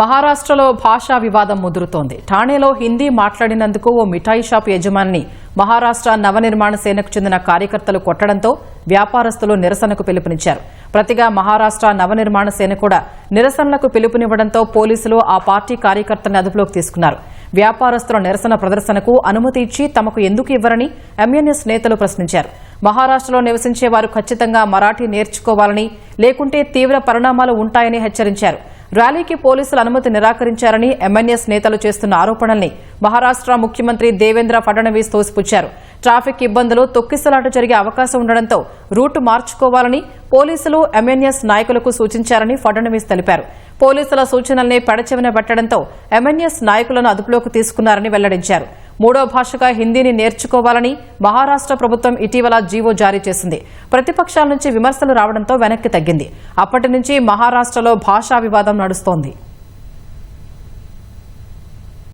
మహారాష్ట్రలో భాషా వివాదం ముదురుతోంది. ఠాణేలో హిందీ మాట్లాడినందుకు ఓ మిఠాయి షాప్ యజమానిని మహారాష్ట్ర నవనిర్మాణ సేనకు చెందిన కార్యకర్తలు కొట్టడంతో వ్యాపారస్తులు నిరసనకు పిలుపునిచ్చారు. ప్రతిగా మహారాష్ట్ర నవనిర్మాణ సేన కూడా నిరసనలకు పిలుపునివ్వడంతో పోలీసులు ఆ పార్టీ కార్యకర్తని అదుపులోకి తీసుకున్నారు. వ్యాపారస్తుల నిరసన ప్రదర్శనకు అనుమతి ఇచ్చి తమకు ఎందుకు ఇవ్వరని ఎంఎన్ఎస్ నేతలు ప్రశ్నించారు. మహారాష్ట్రలో నివసించే వారు ఖచ్చితంగా మరాఠీ నేర్చుకోవాలని లేకుంటే తీవ్ర పరిణామాలు ఉంటాయని హెచ్చరించారు. ర్యాలీకి పోలీసులు అనుమతి నిరాకరించారని ఎంఎన్ఎస్ నేతలు చేస్తున్న ఆరోపణల్ని మహారాష్ట్ర ముఖ్యమంత్రి దేవేంద్ర ఫడ్నవీస్ తోసిపుచ్చారు. ట్రాఫిక్ ఇబ్బందులు తొక్కిసలాట జరిగే అవకాశం ఉండడంతో రూటు మార్చుకోవాలని పోలీసులు ఎంఎన్ఎస్ నాయకులకు సూచించారని ఫడ్నవీస్ తెలిపారు. పోలీసుల సూచనల్ని పెడచెవిన పెట్టడంతో ఎంఎన్ఎస్ నాయకులను అదుపులోకి తీసుకున్నారని వెల్లడించారు. మూడో భాషగా హిందీని నేర్చుకోవాలని మహారాష్ట్ర ప్రభుత్వం ఇటీవల జీవో జారీ చేసింది. ప్రతిపక్షాల నుంచి విమర్శలు రావడంతో వెనక్కి తగ్గింది. అప్పటి నుంచి మహారాష్ట్రలో భాషా వివాదం నడుస్తోంది.